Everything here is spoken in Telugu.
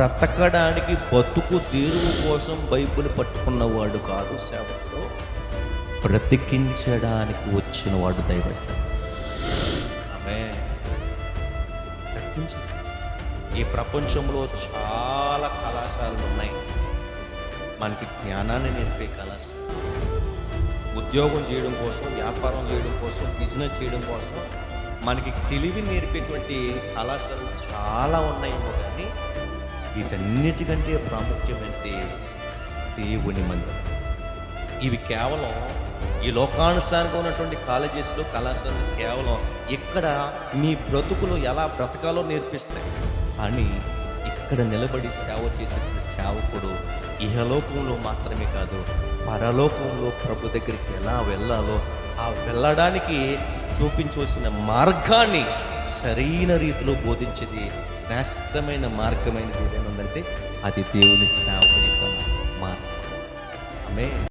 బ్రతకడానికి బతుకు తీరువు కోసం బైబిల్ పట్టుకున్నవాడు కాదు సేవకుడు. బ్రతికించడానికి వచ్చినవాడు దైవ ఆమె ఈ ప్రపంచంలో చాలా కళాశాలలు ఉన్నాయి. మనకి జ్ఞానాన్ని నేర్పే కళాశాల ఉద్యోగం చేయడం కోసం వ్యాపారం చేయడం కోసం బిజినెస్ చేయడం కోసం మనకి తెలివి నేర్పేటువంటి కళాశాలలు చాలా ఉన్నాయి వీటన్నిటికంటే ప్రాముఖ్యమైనది దేవుని మందిరం. ఇవి కేవలం ఈ లోకానుసారంగా ఉన్నటువంటి కాలేజెస్లో కళాశాలలు కేవలం ఇక్కడ మీ బ్రతుకులు ఎలా బ్రతకాలో నేర్పిస్తాయి. కానీ ఇక్కడ నిలబడి సేవ చేసే సేవకుడు ఇహలోకంలో మాత్రమే కాదు పరలోకంలో ప్రభు దగ్గరికి ఎలా వెళ్ళాలో ఆ వెళ్ళడానికి చూపించవలసిన మార్గాన్ని సరైన రీతిలో బోధించేది శ్రేష్టమైన మార్గమైనది ఏదైనా ఉందంటే అది దేవుని సేవకుని యొక్క మార్గం. ఆమె